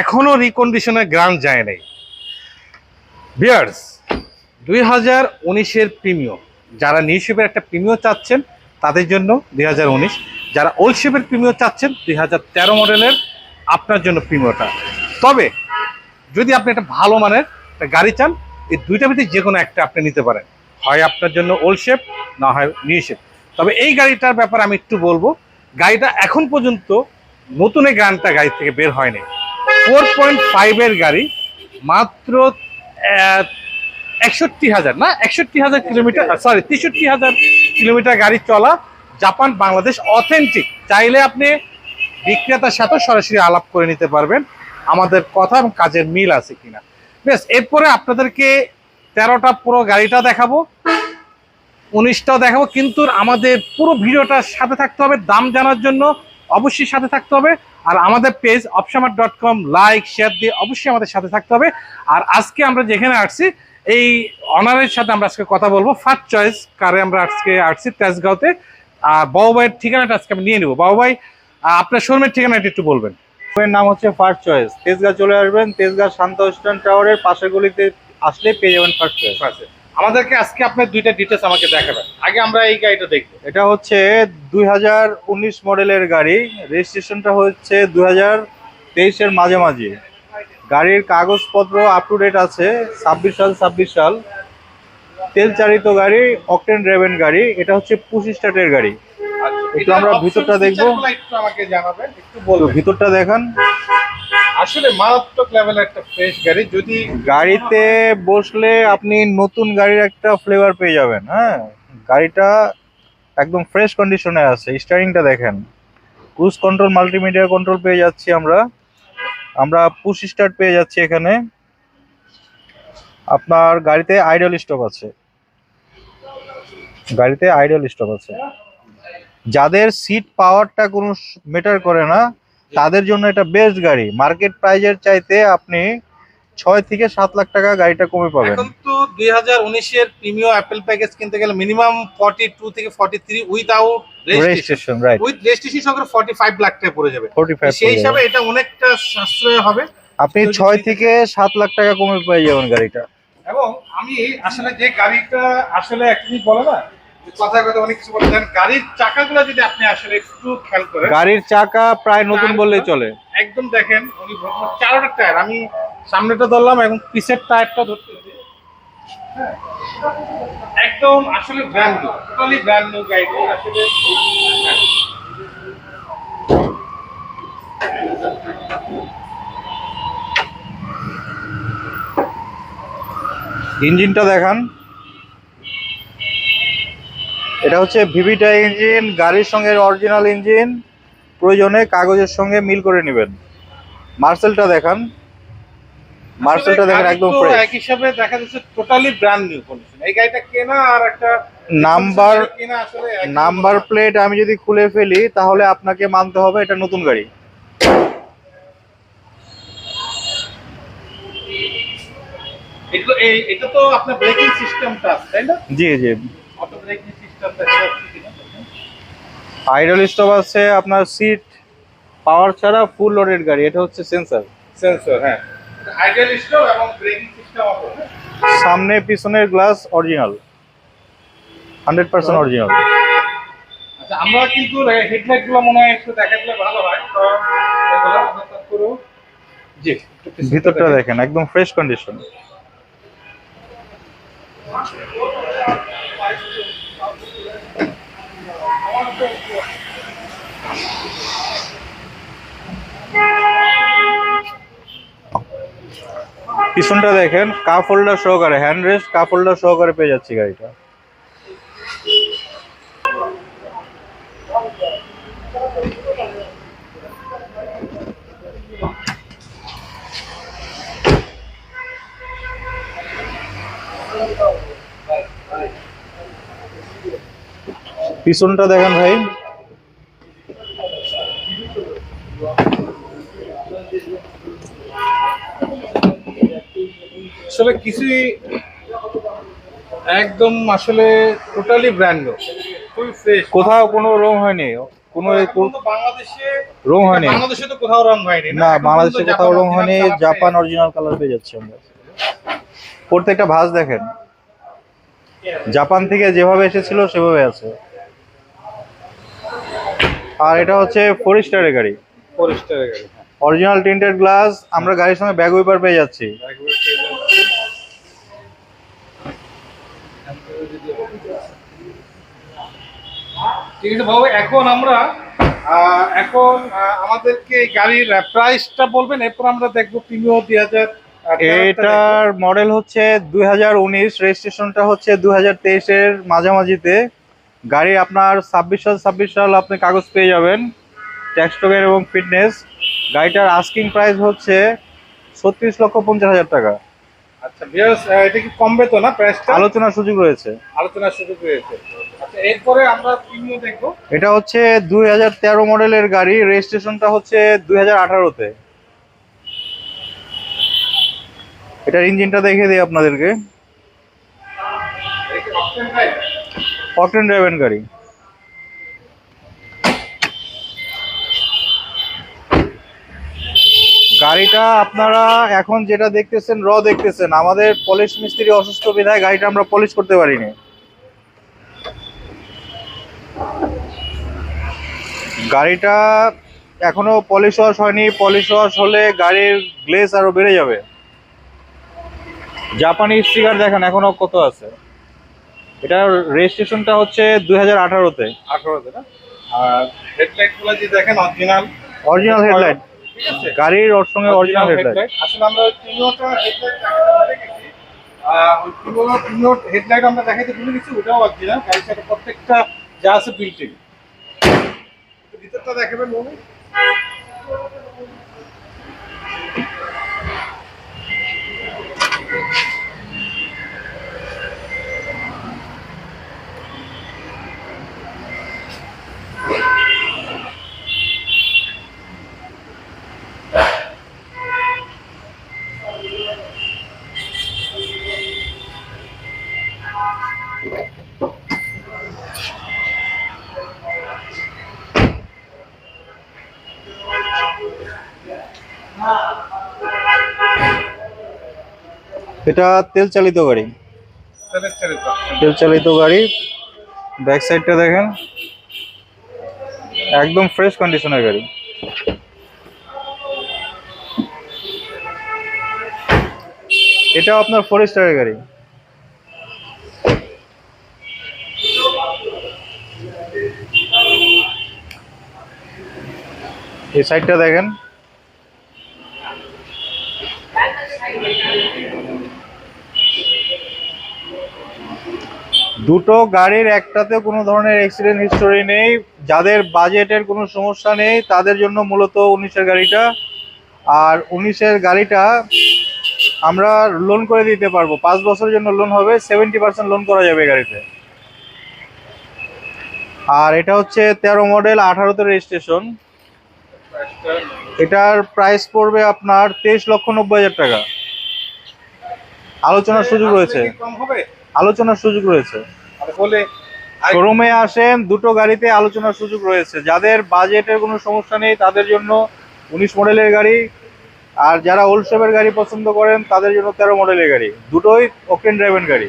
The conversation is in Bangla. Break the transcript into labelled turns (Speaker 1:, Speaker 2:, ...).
Speaker 1: এখনও রিকন্ডিশনের গ্রান যায় নাই। বিয়ার্স দুই হাজার উনিশের প্রিমিয়ম যারা নিউ শেপের একটা প্রিমিয়ম চাচ্ছেন, তাদের জন্য দুই হাজার উনিশ। যারা প্রিমিয়ম চাচ্ছেন, দুই হাজার তেরো মডেলের আপনার জন্য প্রিমিয়মটা তবে, যদি আপনি একটা ভালো মানের একটা গাড়ি চান, এই দুইটা ভিতরে যে কোনো একটা আপনি নিতে পারেন। হয় আপনার জন্য ওল্ড শেপ না হয় নিউ শেপ তবে এই গাড়িটার ব্যাপারে আমি একটু বলব, গাড়িটা এখন পর্যন্ত নতুন এই গানটা গাড়ি থেকে বের হয়নি। ফোর পয়েন্ট ফাইভের গাড়ি, মাত্র একষট্টি হাজার, না? একষট্টি হাজার কিলোমিটার সরি তেষট্টি হাজার কিলোমিটার গাড়ি চলা জাপান বাংলাদেশ অথেন্টিক চাইলে আপনি বিক্রেতার সাথে সরাসরি আলাপ করে নিতে পারবেন। আমাদের কথা এবং কাজের মিল আছে কিনা। বেশ, এরপরে আপনাদেরকে তেরোটা পুরো গাড়িটা দেখাবো। উনিশটাও দেখাবো, কিন্তু আমাদের পুরো ভিডিওটার সাথে থাকতে হবে। দাম জানার জন্য অবশ্যই সাথে থাকতে হবে। আর আমাদের পেজ অপসামার ডট কম লাইক শেয়ার দিয়ে অবশ্যই আমাদের সাথে থাকতে হবে। আর আজকে আমরা যেখানে আসছি এই অনারের সাথে আমরা আজকে কথা বলব। ফার্স্ট চয়েস কারে আমরা আজকে আসছি তেজগাঁওতে। আর বাবুভাইয়ের ঠিকানাটা আজকে আমি নিয়ে নেব। বাবুভাই আহ, আপনার শোরুমের ঠিকানাটা একটু বলবেন।
Speaker 2: এর নাম হচ্ছে ফার্স্ট চয়েস তেজগাঁ চলে আসবেন তেজগাঁ শান্ত টাওয়ারের পাশের গলিতে আসলে পেয়ে যাবেন ফার্স্ট চয়েস
Speaker 1: আমাদেরকে আজকে আপনার দুইটা ডিটেলস আমাকে দেখাবেন। আগে আমরা এই গাড়িটা দেখব।
Speaker 2: এটা হচ্ছে দুই হাজার উনিশ মডেলের গাড়ি। রেজিস্ট্রেশনটা হচ্ছে দুই হাজার তেইশের মাঝামাঝি। গাড়ির কাগজপত্র আপ টু ডেট আছে ছাব্বিশ সাল ছাব্বিশ সাল। তেল চালিত গাড়ি অকটেন ড্রেভেন গাড়ি। এটা হচ্ছে পুশ স্টার্টের গাড়ি। একটু আমরা ভিতরটা দেখব।
Speaker 1: একটু আমাকে জানাবেন একটু
Speaker 2: তো
Speaker 1: বলবেন।
Speaker 2: ভিতরটা দেখান।
Speaker 1: আসলে মারাত্মক লেভেলের একটা ফ্রেশ গাড়ি। যদি
Speaker 2: গাড়িতে বসলে আপনি নতুন গাড়ির একটা ফ্লেভার পেয়ে যাবেন হ্যাঁ? গাড়িটা একদম ফ্রেশ কন্ডিশনে আছে। স্টারিংটা দেখেন। ক্রুজ কন্ট্রোল মাল্টিমিডিয়া কন্ট্রোল পেয়ে যাচ্ছি আমরা। আমরা পুশ স্টার্ট পেয়ে যাচ্ছি এখানে। আপনার গাড়িতে আইডল স্টপ আছে। গাড়িতে আইডল স্টপ আছে। যাদের সিট পাওয়ারটা কোনো মেটার করে না তাদের জন্য এটা বেস্ট গাড়ি। মার্কেট প্রাইজের চাইতে আপনি ছয় থেকে সাত লাখ টাকা গাড়িটা কমে পাবেন।
Speaker 1: এখন তো দুই হাজার উনিশের প্রিমিয়াম অ্যাপেল প্যাকেজ কিনতে গেলে মিনিমাম ফর্টি টু থেকে forty three without registration
Speaker 2: registration right
Speaker 1: with registration সঙ্গে ফর্টি ফাইভ লাখ টাকা পড়ে যাবে।
Speaker 2: ফোর্টি ফাইভ
Speaker 1: সেই হিসাবে এটা অনেকটা সাশ্রয় হবে।
Speaker 2: আপনি ছয় থেকে সাত লাখ টাকা কমে পেয়ে যাবেন গাড়িটা।
Speaker 1: এবং আমি আসলে যে গাড়িটা আসলে একদিন বলে না গাড়ির যদি আপনি আসলে একটু খেয়াল করেন।
Speaker 2: গাড়ির চাকা প্রায় নতুন বললেই চলে।
Speaker 1: একদম দেখেন উনি চারোটা টায়ার। আমি সামনেটা ধরলাম এবং পিছের টায়ারটা ধরতেছি হ্যাঁ। একদম আসলে brand new totally brand new গাড়ি। আসলে
Speaker 2: ইঞ্জিনটা দেখান। এটা হচ্ছে ভিভিটা ইঞ্জিন গাড়ির সঙ্গে অরিজিনাল ইঞ্জিন প্রয়োজনে কাগজের সঙ্গে মিল করে নেবেন। মার্সেলটা দেখান। মার্সেলটা দেখেন একদম ফ্রেশ
Speaker 1: এক হিসাবে দেখা যাচ্ছে টোটালি ব্র্যান্ড নিউ কন্ডিশন এই গাড়িটা কেনা আর একটা
Speaker 2: নাম্বার নাম্বার প্লেট আমি যদি খুলে ফেলি তাহলে আপনাকে মানতে হবে এটা নতুন গাড়ি।
Speaker 1: এটা তো আপনার ব্রেকিং সিস্টেমটা আছে তাই না?
Speaker 2: জি জি।
Speaker 1: অটো ব্রেকিং
Speaker 2: আইডল স্টপ আছে আপনার সিট পাওয়ার ছাড়া ফুল লোডেড গাড়ি এটা হচ্ছে সেন্সর
Speaker 1: সেন্সর হ্যাঁ। আইডিয়াল স্টপ এবং ব্রেকিং সিস্টেম অটো
Speaker 2: সামনে পিছনের glass original hundred percent original
Speaker 1: আচ্ছা আমরা কিন্তু হেডলাইটগুলো মনে হয় একটু দেখা দিলে ভালো হয়। তো এগুলো আমরা তারপরেও জি
Speaker 2: ভিতরটা।
Speaker 1: দেখেন।
Speaker 2: একদম ফ্রেশ কন্ডিশন পিছনটা দেখেন কাপ হোল্ডার সহকারে হ্যান্ড রেস্ট কাপ হোল্ডার সহকারে পেয়ে যাচ্ছি গাড়িটা। পিছনটা দেখেন ভাই।
Speaker 1: আসলে কিছুই একদম আসলে টোটালি ব্র্যান্ড খুবই ফ্রেশ
Speaker 2: কোথাও কোনো রং হয়নি। কোনো
Speaker 1: বাংলাদেশে
Speaker 2: রং হয়নি।
Speaker 1: বাংলাদেশে তো কোথাও রং হয়নি
Speaker 2: না। বাংলাদেশে কোথাও রং হয়নি জাপান অরিজিনাল কালার পেয়ে যাচ্ছি আমরা। প্রত্যেকটা ভাঁজ দেখেন। জাপান থেকে যেভাবে এসেছিল সেভাবে আছে। আর এটা হচ্ছে ফোর স্টারের গাড়ি।
Speaker 1: ফোর ফরেস্টারের গাড়ি।
Speaker 2: অরিজিনাল টিন্টেড গ্লাস আমরা গাড়ির সঙ্গে ব্যাগ উইপার পেয়ে যাচ্ছি।
Speaker 1: ঠিক আছে বাবু এখন আমরা এখন আমাদেরকে গাড়ির প্রাইসটা বলবেন এরপর আমরা দেখব প্রিমিও দুই হাজার
Speaker 2: এটার মডেল হচ্ছে দুই হাজার উনিশ রেজিস্ট্রেশনটা হচ্ছে দুই হাজার তেইশের মাঝামাঝিতে। গাড়ি আপনার ছাব্বিশ সাল ছাব্বিশ সাল আপনি কাগজ পেয়ে যাবেন। ট্যাক্স টোকেন এবং ফিটনেস গাড়িটার আস্কিং প্রাইস হচ্ছে ছত্রিশ লক্ষ পঞ্চাশ হাজার টাকা।
Speaker 1: আচ্ছা বিয়ার্স এটা কি কমবে তো না প্রাইসটা
Speaker 2: আলোচনার সুযোগ রয়েছে।
Speaker 1: আলোচনার সুযোগ রয়েছে। আচ্ছা এরপরে আমরা দেখব।
Speaker 2: এটা হচ্ছে দুই হাজার তেরো মডেলের গাড়ি। রেজিস্ট্রেশনটা হচ্ছে দুই হাজার আঠারোতে। এটার ইঞ্জিনটা দেখে দিই আপনাদেরকে।
Speaker 1: অপশন
Speaker 2: অকটেন ড্রাইভেন গাড়ি। গাড়িটা আপনারা এখন যেটা দেখতেছেন র দেখতেছেন। আমাদের পলিশ মিস্ত্রি অসুস্থ বিধায় গাড়িটা আমরা পলিশ করতে পারিনি। গাড়িটা এখনও পলিশ ওয়াশ হয়নি। পলিশ ওয়াশ হলে গাড়ির গ্লেস আরও বেড়ে যাবে। জাপানি স্টিকার দেখেন এখনও কত আছে। এটার রেজিস্ট্রেশনটা হচ্ছে দুই হাজার আঠারোতে।
Speaker 1: আঠারোতে না? আর হেডলাইটগুলো যে দেখেন অরিজিনাল
Speaker 2: অরিজিনাল হেডলাইট
Speaker 1: ঠিক আছে?
Speaker 2: গাড়ির ওর সঙ্গে অরিজিনাল হেডলাইট
Speaker 1: আসলে আমরা প্রিমিওটা হেডলাইট দেখেছি। ওই প্রিমিও হেডলাইট আমরা দেখাইতে ভুলে গেছি ওটাও অরিজিনাল গাড়ির সাথে প্রত্যেকটা যা আছে বিল্ট ইন ভিতরটা দেখাবেন মনে?
Speaker 2: এটা তেল চালিত গাড়ি। তেল চালিত গাড়ি। ব্যাক সাইডটা দেখেন। একদম ফ্রেশ কন্ডিশনের গাড়ি। এটা আপনার ফোর স্টারের গাড়ি। এই সাইডটা দেখেন। দুটো গাড়ির একটাতে কোনো ধরনের অ্যাক্সিডেন্ট হিস্টোরি নেই। যাদের বাজেটের কোনো সমস্যা নেই, তাদের জন্য মূলত উনিশের গাড়িটা। আর উনিশের গাড়িটা আমরা লোন করে দিতে পারব। পাঁচ বছরের জন্য লোন হবে সেভেন্টি পার্সেন্ট লোন করা যাবে গাড়িতে। আর এটা হচ্ছে তেরো মডেল আঠারোতে রেজিস্ট্রেশন এটার প্রাইস পড়বে আপনার তেইশ লক্ষ নব্বই হাজার টাকা। আলোচনার সুযোগ রয়েছে। আলোচনার সুযোগ রয়েছে। শোরুমে আসেন, দুটো গাড়িতে আলোচনার সুযোগ রয়েছে। যাদের বাজেটের কোনো সমস্যা নেই, তাদের জন্য উনিশ মডেলের গাড়ি। আর যারা ওল্ড শেপের গাড়ি পছন্দ করেন, তাদের জন্য তেরো মডেলের গাড়ি। দুটোই ওকেন ড্রাইভেন গাড়ি।